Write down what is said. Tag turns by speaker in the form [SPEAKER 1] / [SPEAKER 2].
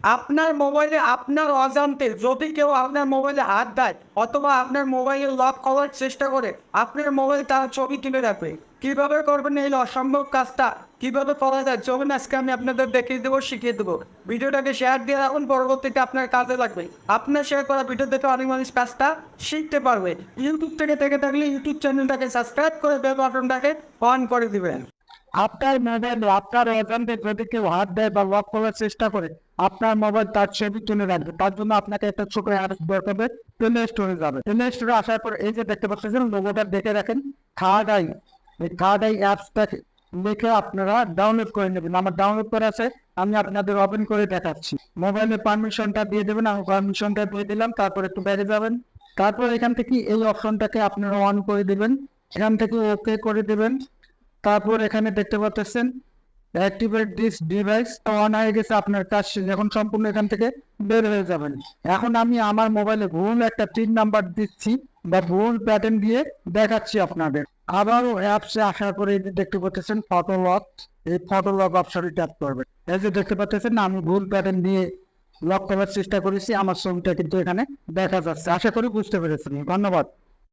[SPEAKER 1] আপনার মোবাইলে আপনার অজান্তে, যদি কেউ আপনার মোবাইলে হাত দেয়, অথবা আপনার মোবাইলে লক করার চেষ্টা করে, আপনার মোবাইল তার ছবি তুলে রাখবে। কীভাবে করবেন এই অসম্ভব কাজটা? কীভাবে করা যায়? চলুন আজকে আমি আপনাদের দেখিয়ে দেবো, শিখিয়ে দেবো। ভিডিওটাকে শেয়ার দিয়ে রাখুন, পরবর্তীতে আপনার কাজে লাগবে। আপনার শেয়ার করা ভিডিও দেখে অনেক মানুষ কাজটা শিখতে পারবে। ইউটিউব থেকে থেকে থাকলে ইউটিউব চ্যানেলটাকে সাবস্ক্রাইব করে বেল বাটনটাকে অন করে দিবেন।
[SPEAKER 2] আপনার মোবাইল আপনার অজান্তে যদি কেউ হাত দেয় বা লক করার চেষ্টা করে, আপনার মোবাইল তার ছবি তুলে রাখবে। তার জন্য আপনাকে একটা ছোট অ্যাপ বের করবে প্লে স্টোরে যাবে। প্লে স্টোরে আসার পর এই যে দেখতে পাচ্ছেন লোগোটা দেখে রাখেন থার্ড আই এই থার্ড আই অ্যাপসটা লিখে আপনারা ডাউনলোড করে নেবেন। আমার ডাউনলোড করে আছে, আমি আপনাদের ওপেন করে দেখাচ্ছি। মোবাইলের পারমিশনটা দিয়ে দেবেন, আমি পারমিশনটা দিয়ে দিলাম, তারপর একটু বাইরে যাবেন। তারপর এখান থেকে এই অপশনটাকে আপনারা অন করে দিবেন। এখান থেকে ওকে করে দেবেন। তারপর এখানে দেখতে পাচ্ছেন অ্যাক্টিভেট দিস ডিভাইস অন হয়ে গেছে আপনার কাজ। এখন সম্পূর্ণ এখান থেকে বের হয়ে যাবেন। এখন আমি আমার মোবাইলে ভুল একটা তিন নাম্বার দিচ্ছি বা ভুল প্যাটার্ন দিয়ে দেখাচ্ছি আপনাদের। আবারও অ্যাপসে আসার পরে দেখতে পাচ্ছেন ফটো লক এই ফটো লক অপশনে ট্যাপ করবেন। এই যে দেখতে পাচ্ছেন আমি ভুল প্যাটার্ন দিয়ে লক করার চেষ্টা করেছি, আমার ছবিটা কিন্তু এখানে দেখা যাচ্ছে। আশা করি বুঝতে পেরেছেন। ধন্যবাদ।